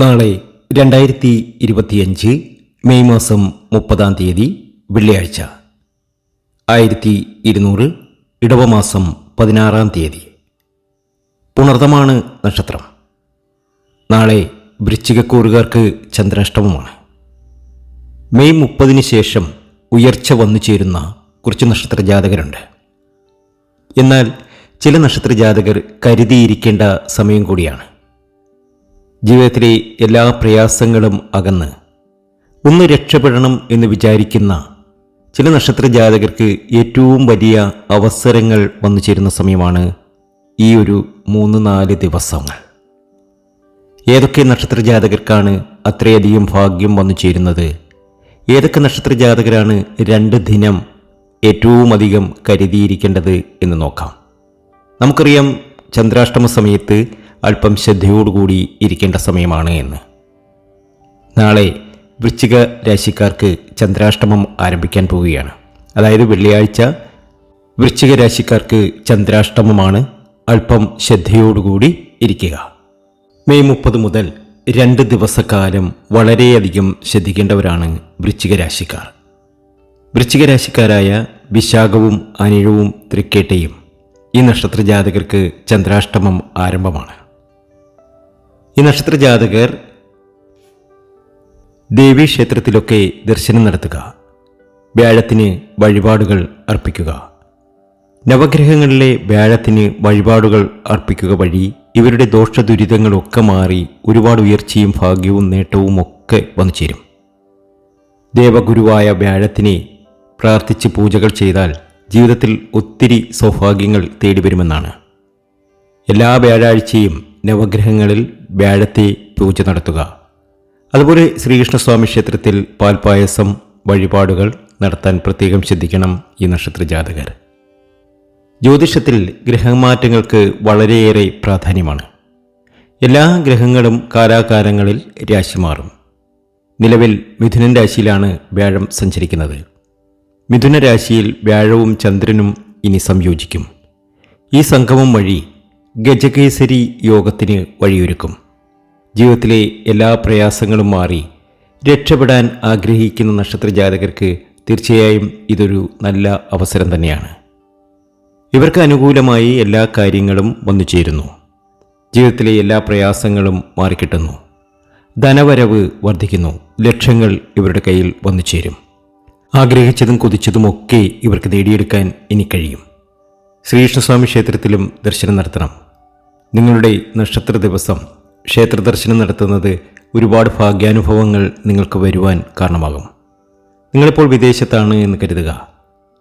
നാളെ രണ്ടായിരത്തി ഇരുപത്തിയഞ്ച് മെയ് മാസം മുപ്പതാം തീയതി വെള്ളിയാഴ്ച. ആയിരത്തി ഇരുന്നൂറ് ഇടവമാസം പതിനാറാം തീയതി. പുണർതമാണ് നക്ഷത്രം. നാളെ വൃശ്ചികക്കൂറുകാർക്ക് ചന്ദ്രാഷ്ടമമാണ്. മെയ് മുപ്പതിന് ശേഷം ഉയർച്ച വന്നു ചേരുന്ന കുറച്ച് നക്ഷത്ര ജാതകരുണ്ട് എന്നാൽ ചില നക്ഷത്ര ജാതകർ കരുതിയിരിക്കേണ്ട സമയം കൂടിയാണ്. ജീവിതത്തിലെ എല്ലാ പ്രയാസങ്ങളും അകന്ന്. ഒന്ന് രക്ഷപ്പെടണം എന്ന് വിചാരിക്കുന്ന ചില നക്ഷത്ര ജാതകർക്ക് ഏറ്റവും വലിയ അവസരങ്ങൾ വന്നു ചേരുന്ന സമയമാണ് ഈ ഒരു മൂന്ന് നാല് ദിവസങ്ങൾ. ഏതൊക്കെ നക്ഷത്ര ജാതകർക്കാണ് അത്രയധികം ഭാഗ്യം വന്നു ചേരുന്നത്? ഏതൊക്കെ നക്ഷത്ര ജാതകരാണ് രണ്ട് ദിനം ഏറ്റവും അധികം കരുതിയിരിക്കേണ്ടത് എന്ന് നോക്കാം. നമുക്കറിയാം ചന്ദ്രാഷ്ടമ സമയത്ത് അല്പം ശ്രദ്ധയോടുകൂടി ഇരിക്കേണ്ട സമയമാണ് എന്ന്. നാളെ വൃശ്ചിക രാശിക്കാർക്ക് ചന്ദ്രാഷ്ടമം ആരംഭിക്കാൻ പോവുകയാണ്. അതായത് വെള്ളിയാഴ്ച വൃശ്ചിക രാശിക്കാർക്ക് ചന്ദ്രാഷ്ടമമാണ് അല്പം ശ്രദ്ധയോടുകൂടി ഇരിക്കുക. മെയ് മുപ്പത് മുതൽ രണ്ട് ദിവസക്കാലം വളരെയധികം ശ്രദ്ധിക്കേണ്ടവരാണ് വൃശ്ചിക രാശിക്കാർ. വൃശ്ചിക രാശിക്കാരായ വിശാഖവും അനിഴവും തൃക്കേട്ടയും ഈ നക്ഷത്ര ജാതകർക്ക് ചന്ദ്രാഷ്ടമം ആരംഭമാണ്. ഈ നക്ഷത്ര ജാതകർ ദേവീക്ഷേത്രത്തിലൊക്കെ ദർശനം നടത്തുക. വ്യാഴത്തിന് വഴിപാടുകൾ അർപ്പിക്കുക. നവഗ്രഹങ്ങളിലെ വ്യാഴത്തിന് വഴിപാടുകൾ അർപ്പിക്കുക വഴി ഇവരുടെ ദോഷദുരിതങ്ങളൊക്കെ മാറി ഒരുപാട് ഉയർച്ചയും ഭാഗ്യവും നേട്ടവും ഒക്കെ വന്നു ചേരും. ദേവഗുരുവായ വ്യാഴത്തിനെ പ്രാർത്ഥിച്ച് പൂജകൾ ചെയ്താൽ ജീവിതത്തിൽ ഒത്തിരി സൗഭാഗ്യങ്ങൾ തേടി വരുമെന്നാണ് എല്ലാ വ്യാഴാഴ്ചയും നവഗ്രഹങ്ങളിൽ വ്യാഴത്തെ പൂജ നടത്തുക. അതുപോലെ ശ്രീകൃഷ്ണസ്വാമി ക്ഷേത്രത്തിൽ പാൽപായസം വഴിപാടുകൾ നടത്താൻ പ്രത്യേകം ശ്രദ്ധിക്കണം ഈ നക്ഷത്ര ജാതകർ ജ്യോതിഷത്തിൽ ഗ്രഹമാറ്റങ്ങൾക്ക് വളരെയേറെ പ്രാധാന്യമാണ്. എല്ലാ ഗ്രഹങ്ങളും കാലാകാലങ്ങളിൽ രാശി മാറും. നിലവിൽ മിഥുനൻ രാശിയിലാണ് വ്യാഴം സഞ്ചരിക്കുന്നത്. മിഥുന രാശിയിൽ വ്യാഴവും ചന്ദ്രനും ഇനി സംയോജിക്കും. ഈ സംഗമം വഴി ഗജകേസരി യോഗത്തിന് വഴിയൊരുക്കും. ജീവിതത്തിലെ എല്ലാ പ്രയാസങ്ങളും മാറി രക്ഷപ്പെടാൻ ആഗ്രഹിക്കുന്ന നക്ഷത്ര ജാതകർക്ക് തീർച്ചയായും ഇതൊരു നല്ല അവസരം തന്നെയാണ്. ഇവർക്ക് അനുകൂലമായി എല്ലാ കാര്യങ്ങളും വന്നു ചേരുന്നു. ജീവിതത്തിലെ എല്ലാ പ്രയാസങ്ങളും മാറിക്കിട്ടുന്നു. ധനവരവ് വർദ്ധിക്കുന്നു. ലക്ഷ്യങ്ങൾ ഇവരുടെ കയ്യിൽ വന്നു ചേരും. ആഗ്രഹിച്ചതും കൊതിച്ചതുമൊക്കെ ഇവർക്ക് നേടിയെടുക്കാൻ ഇനി കഴിയും. ശ്രീകൃഷ്ണസ്വാമി ക്ഷേത്രത്തിലും ദർശനം നടത്തണം. നിങ്ങളുടെ നക്ഷത്ര ദിവസം ക്ഷേത്ര ദർശനം നടത്തുന്നത് ഒരുപാട് ഭാഗ്യാനുഭവങ്ങൾ നിങ്ങൾക്ക് വരുവാൻ കാരണമാകും. നിങ്ങളിപ്പോൾ വിദേശത്താണ് എന്ന് കരുതുക.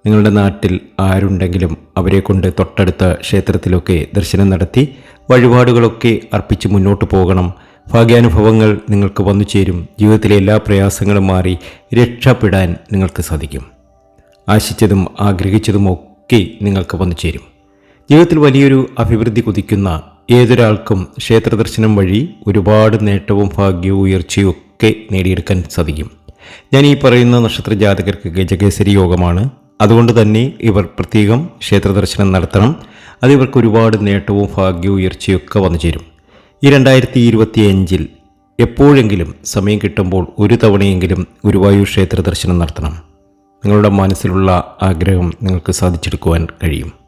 നിങ്ങളുടെ നാട്ടിൽ ആരുണ്ടെങ്കിലും അവരെ കൊണ്ട് തൊട്ടടുത്ത ക്ഷേത്രത്തിലൊക്കെ ദർശനം നടത്തി വഴിപാടുകളൊക്കെ അർപ്പിച്ച് മുന്നോട്ട് പോകണം. ഭാഗ്യാനുഭവങ്ങൾ നിങ്ങൾക്ക് വന്നു ചേരും. ജീവിതത്തിലെ എല്ലാ പ്രയാസങ്ങളും മാറി രക്ഷപ്പെടാൻ നിങ്ങൾക്ക് സാധിക്കും. ആശിച്ചതും ആഗ്രഹിച്ചതുമൊക്കെ നിങ്ങൾക്ക് വന്നു ചേരും. ജീവിതത്തിൽ വലിയൊരു അഭിവൃദ്ധി കുതിക്കുന്ന ഏതൊരാൾക്കും ക്ഷേത്രദർശനം വഴി ഒരുപാട് നേട്ടവും ഭാഗ്യവും ഉയർച്ചയും ഒക്കെ നേടിയെടുക്കാൻ സാധിക്കും. ഞാൻ ഈ പറയുന്ന നക്ഷത്ര ജാതകർക്ക് ഗജകേസരി യോഗമാണ്. അതുകൊണ്ട് തന്നെ ഇവർ പ്രത്യേകം ക്ഷേത്രദർശനം നടത്തണം. അത് ഇവർക്ക് ഒരുപാട് നേട്ടവും ഭാഗ്യവും ഉയർച്ചയും ഒക്കെ വന്നു ചേരും. ഈ രണ്ടായിരത്തി ഇരുപത്തി അഞ്ചിൽ എപ്പോഴെങ്കിലും സമയം കിട്ടുമ്പോൾ ഒരു തവണയെങ്കിലും ഗുരുവായൂർ ക്ഷേത്ര ദർശനം നടത്തണം. നിങ്ങളുടെ മനസ്സിലുള്ള ആഗ്രഹം നിങ്ങൾക്ക് സാധിച്ചെടുക്കുവാൻ കഴിയും.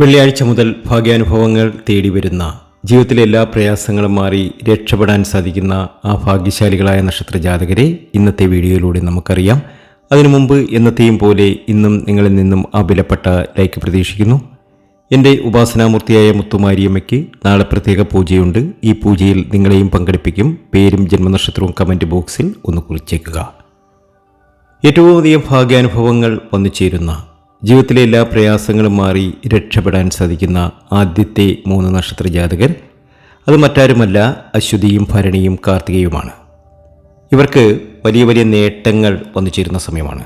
വെള്ളിയാഴ്ച മുതൽ ഭാഗ്യാനുഭവങ്ങൾ തേടി വരുന്ന ജീവിതത്തിലെ എല്ലാ പ്രയാസങ്ങളും മാറി രക്ഷപ്പെടാൻ സാധിക്കുന്ന ആ ഭാഗ്യശാലികളായ നക്ഷത്ര ജാതകരെ ഇന്നത്തെ വീഡിയോയിലൂടെ നമുക്കറിയാം. അതിനു മുമ്പ് എന്നത്തെയും പോലെ ഇന്നും നിങ്ങളിൽ നിന്നും ആ വിലപ്പെട്ട ലൈക്ക് പ്രതീക്ഷിക്കുന്നു. എന്റെ ഉപാസനാമൂർത്തിയായ മുത്തുമാരിയമ്മയ്ക്ക് നാളെ പ്രത്യേക പൂജയുണ്ട്. ഈ പൂജയിൽ നിങ്ങളെയും പങ്കെടുപ്പിക്കും. പേരും ജന്മനക്ഷത്രവും കമന്റ് ബോക്സിൽ ഒന്ന് കുറിച്ചേക്കുക. ഏറ്റവും അധികം ഭാഗ്യാനുഭവങ്ങൾ വന്നു ചേരുന്ന ജീവിതത്തിലെ എല്ലാ പ്രയാസങ്ങളും മാറി രക്ഷപ്പെടാൻ സാധിക്കുന്ന ആദ്യത്തെ മൂന്ന് നക്ഷത്ര ജാതകർ. അത് മറ്റാരുമല്ല അശ്വതിയും ഭരണിയും കാർത്തികയുമാണ്. ഇവർക്ക് വലിയ വലിയ നേട്ടങ്ങൾ വന്നു ചേരുന്ന സമയമാണ്.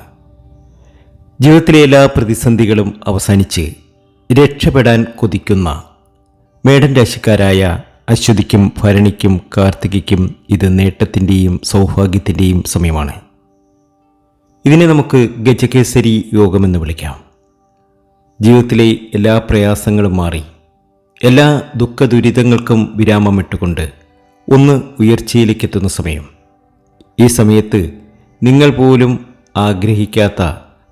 ജീവിതത്തിലെ എല്ലാ പ്രതിസന്ധികളും അവസാനിച്ച് രക്ഷപ്പെടാൻ കൊതിക്കുന്ന മേടൻ രാശിക്കാരായ അശ്വതിക്കും ഭരണിക്കും കാർത്തികയ്ക്കും ഇത് നേട്ടത്തിന്റെയും സൗഭാഗ്യത്തിന്റെയും സമയമാണ്. ഇതിനെ നമുക്ക് ഗജകേസരി യോഗമെന്ന് വിളിക്കാം. ജീവിതത്തിലെ എല്ലാ പ്രയാസങ്ങളും മാറി എല്ലാ ദുഃഖ ദുരിതങ്ങൾക്കും വിരാമമിട്ടുകൊണ്ട് ഒന്ന് ഉയർച്ചയിലേക്ക് എത്തുന്ന സമയം. ഈ സമയത്ത് നിങ്ങൾ പോലും ആഗ്രഹിക്കാത്ത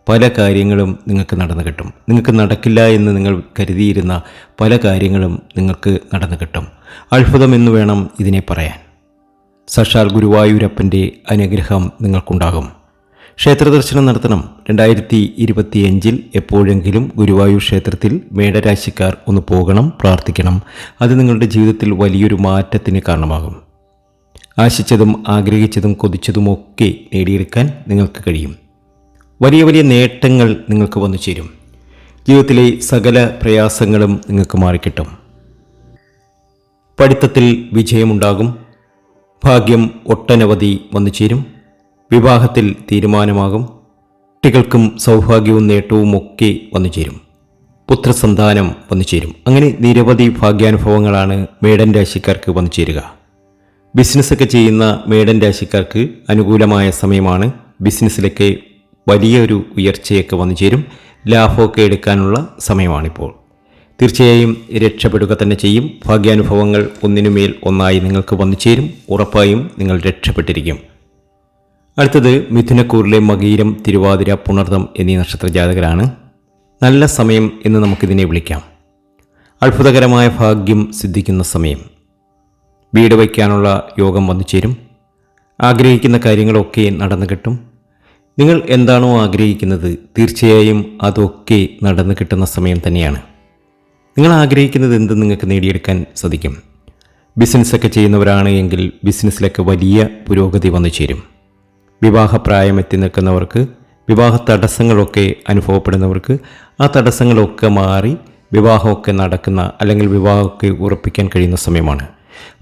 പല കാര്യങ്ങളും നിങ്ങൾക്ക് നടന്നു കിട്ടും. നിങ്ങൾക്ക് നടക്കില്ല എന്ന് നിങ്ങൾ കരുതിയിരുന്ന പല കാര്യങ്ങളും നിങ്ങൾക്ക് നടന്നു കിട്ടും. അത്ഭുതം എന്ന് വേണം ഇതിനെ പറയാൻ. സഷാൽ ഗുരുവായൂരപ്പന്റെ അനുഗ്രഹം നിങ്ങൾക്കുണ്ടാകും. ക്ഷേത്ര ദർശനം നടത്തണം. രണ്ടായിരത്തി ഇരുപത്തിയഞ്ചിൽ എപ്പോഴെങ്കിലും ഗുരുവായൂർ ക്ഷേത്രത്തിൽ മേടരാശിക്കാർ ഒന്ന് പോകണം പ്രാർത്ഥിക്കണം. അത് നിങ്ങളുടെ ജീവിതത്തിൽ വലിയൊരു മാറ്റത്തിന് കാരണമാകും. ആശിച്ചതും ആഗ്രഹിച്ചതും കൊതിച്ചതുമൊക്കെ നേടിയെടുക്കാൻ നിങ്ങൾക്ക് കഴിയും. വലിയ വലിയ നേട്ടങ്ങൾ നിങ്ങൾക്ക് വന്നു ചേരും. ജീവിതത്തിലെ സകല പ്രയാസങ്ങളും നിങ്ങൾക്ക് മാറിക്കിട്ടും. പഠിത്തത്തിൽ വിജയമുണ്ടാകും. ഭാഗ്യം ഒട്ടനവധി വന്നു ചേരും. വിവാഹത്തിൽ തീരുമാനമാകും. കുട്ടികൾക്കും സൗഭാഗ്യവും നേട്ടവും ഒക്കെ വന്നു ചേരും പുത്രസന്താനം വന്നു ചേരും അങ്ങനെ നിരവധി ഭാഗ്യാനുഭവങ്ങളാണ് മേടൻ രാശിക്കാർക്ക് വന്നു ചേരുക ബിസിനസ്സൊക്കെ ചെയ്യുന്ന മേടൻ രാശിക്കാർക്ക് അനുകൂലമായ സമയമാണ്. ബിസിനസ്സിലൊക്കെ വലിയൊരു ഉയർച്ചയൊക്കെ വന്നു ചേരും ലാഭമൊക്കെ എടുക്കാനുള്ള സമയമാണിപ്പോൾ. തീർച്ചയായും രക്ഷപ്പെടുക തന്നെ ചെയ്യും. ഭാഗ്യാനുഭവങ്ങൾ ഒന്നിനുമേൽ ഒന്നായി നിങ്ങൾക്ക് വന്നു ചേരും ഉറപ്പായും നിങ്ങൾ രക്ഷപ്പെട്ടിരിക്കും. അടുത്തത് മിഥുനക്കൂറിലെ മകീരം തിരുവാതിര പുണർദം എന്നീ നക്ഷത്ര ജാതകരാണ് നല്ല സമയം എന്ന് നമുക്കിതിനെ വിളിക്കാം. അത്ഭുതകരമായ ഭാഗ്യം സിദ്ധിക്കുന്ന സമയം. വീട് വയ്ക്കാനുള്ള യോഗം വന്നു ചേരും ആഗ്രഹിക്കുന്ന കാര്യങ്ങളൊക്കെ നടന്നു കിട്ടും. നിങ്ങൾ എന്താണോ ആഗ്രഹിക്കുന്നത് തീർച്ചയായും അതൊക്കെ നടന്നു കിട്ടുന്ന സമയം തന്നെയാണ്. നിങ്ങൾ ആഗ്രഹിക്കുന്നത് എന്ത് നിങ്ങൾക്ക് നേടിയെടുക്കാൻ സാധിക്കും. ബിസിനസ്സൊക്കെ ചെയ്യുന്നവരാണ് എങ്കിൽ ബിസിനസ്സിലൊക്കെ വലിയ പുരോഗതി വന്നു ചേരും വിവാഹപ്രായം എത്തി നിൽക്കുന്നവർക്ക് വിവാഹ തടസ്സങ്ങളൊക്കെ അനുഭവപ്പെടുന്നവർക്ക് ആ തടസ്സങ്ങളൊക്കെ മാറി വിവാഹമൊക്കെ നടക്കുന്ന അല്ലെങ്കിൽ വിവാഹമൊക്കെ ഉറപ്പിക്കാൻ കഴിയുന്ന സമയമാണ്.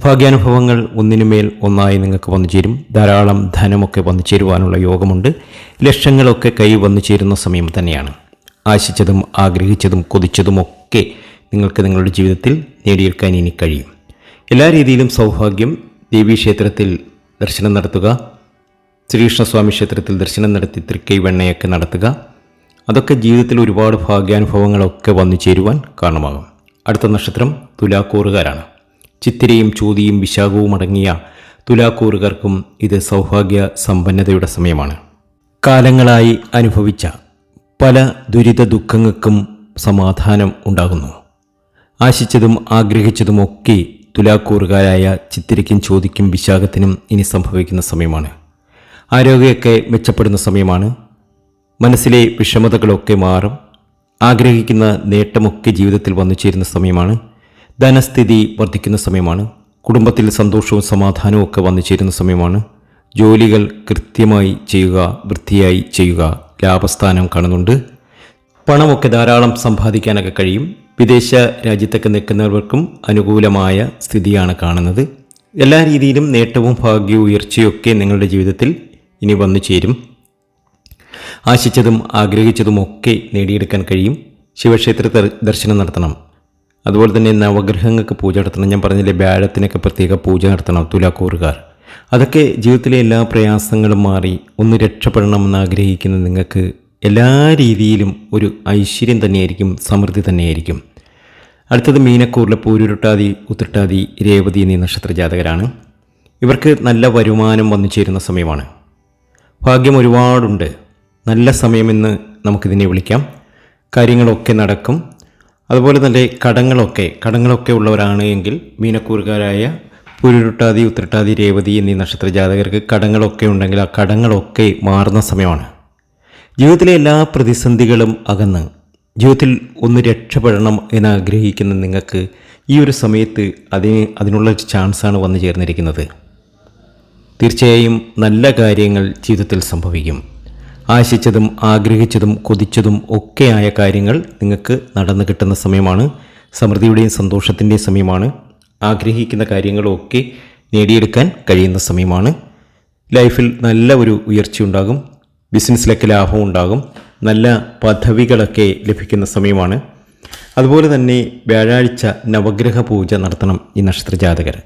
ഭാഗ്യാനുഭവങ്ങൾ ഒന്നിനുമേൽ ഒന്നായി നിങ്ങൾക്ക് വന്നു ചേരും ധാരാളം ധനമൊക്കെ വന്നു ചേരുവാനുള്ള യോഗമുണ്ട്. ലക്ഷങ്ങളൊക്കെ കൈ വന്നു ചേരുന്ന സമയം തന്നെയാണ്. ആശിച്ചതും ആഗ്രഹിച്ചതും കൊതിച്ചതുമൊക്കെ നിങ്ങൾക്ക് നിങ്ങളുടെ ജീവിതത്തിൽ നേടിയെടുക്കാൻ ഇനി കഴിയും. എല്ലാ രീതിയിലും സൗഭാഗ്യം ദേവീക്ഷേത്രത്തിൽ ദർശനം നടത്തുക. ശ്രീകൃഷ്ണസ്വാമി ക്ഷേത്രത്തിൽ ദർശനം നടത്തി തൃക്കൈ വെണ്ണയൊക്കെ നടത്തുക. അതൊക്കെ ജീവിതത്തിൽ ഒരുപാട് ഭാഗ്യാനുഭവങ്ങളൊക്കെ വന്നു ചേരുവാൻ കാരണമാകും. അടുത്ത നക്ഷത്രം തുലാക്കൂറുകാരാണ്. ചിത്തിരയും ചോതിയും വിശാഖവും അടങ്ങിയ തുലാക്കൂറുകാർക്കും ഇത് സൗഭാഗ്യ സമ്പന്നതയുടെ സമയമാണ്. കാലങ്ങളായി അനുഭവിച്ച പല ദുരിത ദുഃഖങ്ങൾക്കും സമാധാനം ഉണ്ടാകുന്നു. ആശിച്ചതും ആഗ്രഹിച്ചതുമൊക്കെ തുലാക്കൂറുകാരായ ചിത്തിരയ്ക്കും ചോദിക്കും വിശാഖത്തിനും ഇനി സംഭവിക്കുന്ന സമയമാണ്. ആരോഗ്യമൊക്കെ മെച്ചപ്പെടുന്ന സമയമാണ്. മനസ്സിലെ വിഷമതകളൊക്കെ മാറും. ആഗ്രഹിക്കുന്ന നേട്ടമൊക്കെ ജീവിതത്തിൽ വന്നു ചേരുന്ന സമയമാണ്. ധനസ്ഥിതി വർദ്ധിക്കുന്ന സമയമാണ്. കുടുംബത്തിൽ സന്തോഷവും സമാധാനവും ഒക്കെ വന്നു ചേരുന്ന സമയമാണ്. ജോലികൾ കൃത്യമായി ചെയ്യുക വൃത്തിയായി ചെയ്യുക ലാഭസ്ഥാനം കാണുന്നുണ്ട്. പണമൊക്കെ ധാരാളം സമ്പാദിക്കാനൊക്കെ കഴിയും. വിദേശ രാജ്യത്തൊക്കെ നിൽക്കുന്നവർക്കും അനുകൂലമായ സ്ഥിതിയാണ് കാണുന്നത്. എല്ലാ രീതിയിലും നേട്ടവും ഭാഗ്യവും ഉയർച്ചയൊക്കെ നിങ്ങളുടെ ജീവിതത്തിൽ ഇനി വന്നു ചേരും. ആശിച്ചതും ആഗ്രഹിച്ചതും ഒക്കെ നേടിയെടുക്കാൻ കഴിയും. ശിവക്ഷേത്ര ദർശനം നടത്തണം. അതുപോലെ തന്നെ നവഗ്രഹങ്ങൾക്ക് പൂജ നടത്തണം. ഞാൻ പറഞ്ഞില്ലേ വ്യാഴത്തിനൊക്കെ പ്രത്യേക പൂജ നടത്തണം തുലാക്കൂറുകാർ. അതൊക്കെ ജീവിതത്തിലെ എല്ലാ പ്രയാസങ്ങളും മാറി ഒന്ന് രക്ഷപ്പെടണമെന്ന് ആഗ്രഹിക്കുന്ന നിങ്ങൾക്ക് എല്ലാ രീതിയിലും ഒരു ഐശ്വര്യം തന്നെയായിരിക്കും സമൃദ്ധി തന്നെയായിരിക്കും. അടുത്തത് മീനക്കൂറിലെ പൂരുരുട്ടാതി ഉത്തിട്ടാതി രേവതി എന്നീ നക്ഷത്ര ജാതകരാണ് ഇവർക്ക് നല്ല വരുമാനം വന്നു ചേരുന്ന സമയമാണ്. ഭാഗ്യം ഒരുപാടുണ്ട്. നല്ല സമയമെന്ന് നമുക്കിതിനെ വിളിക്കാം. കാര്യങ്ങളൊക്കെ നടക്കും. അതുപോലെ തന്നെ കടങ്ങളൊക്കെ കടങ്ങളൊക്കെ ഉള്ളവരാണ് എങ്കിൽ മീനക്കൂറുകാരായ പുരുരുട്ടാതി ഉത്രട്ടാതി രേവതി എന്നീ നക്ഷത്ര ജാതകർക്ക് കടങ്ങളൊക്കെ ഉണ്ടെങ്കിൽ ആ കടങ്ങളൊക്കെ മാറുന്ന സമയമാണ്. ജീവിതത്തിലെ എല്ലാ പ്രതിസന്ധികളും അകന്ന് ജീവിതത്തിൽ ഒന്ന് രക്ഷപ്പെടണം എന്ന് ആഗ്രഹിക്കുന്ന നിങ്ങൾക്ക് ഈ ഒരു സമയത്ത് അതിന് അതിനുള്ള ചാൻസാണ് വന്നു ചേർന്നിരിക്കുന്നത്. തീർച്ചയായും നല്ല കാര്യങ്ങൾ ജീവിതത്തിൽ സംഭവിക്കും. ആശിച്ചതും ആഗ്രഹിച്ചതും കൊതിച്ചതും ഒക്കെയായ കാര്യങ്ങൾ നിങ്ങൾക്ക് നടന്നു കിട്ടുന്ന സമയമാണ്. സമൃദ്ധിയുടെയും സന്തോഷത്തിന്റെയും സമയമാണ്. ആഗ്രഹിക്കുന്ന കാര്യങ്ങളൊക്കെ നേടിയെടുക്കാൻ കഴിയുന്ന സമയമാണ്. ലൈഫിൽ നല്ല ഒരു ഉയർച്ച ഉണ്ടാകും. ബിസിനസ്സിലൊക്കെ ലാഭം ഉണ്ടാകും. നല്ല പദവികളൊക്കെ ലഭിക്കുന്ന സമയമാണ്. അതുപോലെ തന്നെ വ്യാഴാഴ്ച നവഗ്രഹ പൂജ നടത്തണം ഈ നക്ഷത്ര ജാതകർ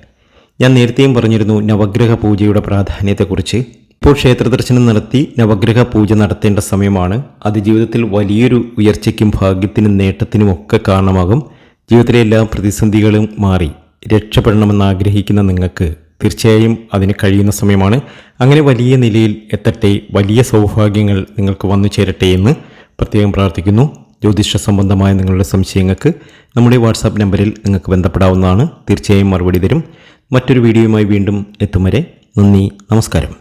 ഞാൻ നേരത്തെയും പറഞ്ഞിരുന്നു നവഗ്രഹ പൂജയുടെ പ്രാധാന്യത്തെക്കുറിച്ച്. ഇപ്പോൾ ക്ഷേത്ര ദർശനം നടത്തി നവഗ്രഹ പൂജ നടത്തേണ്ട സമയമാണ്. അത് ജീവിതത്തിൽ വലിയൊരു ഉയർച്ചയ്ക്കും ഭാഗ്യത്തിനും നേട്ടത്തിനും ഒക്കെ കാരണമാകും. ജീവിതത്തിലെ എല്ലാ പ്രതിസന്ധികളും മാറി. രക്ഷപ്പെടണമെന്ന് ആഗ്രഹിക്കുന്ന നിങ്ങൾക്ക് തീർച്ചയായും അതിന് കഴിയുന്ന സമയമാണ്. അങ്ങനെ വലിയ നിലയിൽ എത്തട്ടെ വലിയ സൗഭാഗ്യങ്ങൾ നിങ്ങൾക്ക് വന്നു ചേരട്ടെ എന്ന് പ്രത്യേകം പ്രാർത്ഥിക്കുന്നു. ജ്യോതിഷ സംബന്ധമായ നിങ്ങളുടെ സംശയങ്ങൾക്ക് നമ്മുടെ വാട്സാപ്പ് നമ്പറിൽ നിങ്ങൾക്ക് ബന്ധപ്പെടാവുന്നതാണ്. തീർച്ചയായും മറുപടി തരും. മറ്റൊരു വീഡിയോയുമായി വീണ്ടും എത്തും വരെ നന്ദി നമസ്കാരം.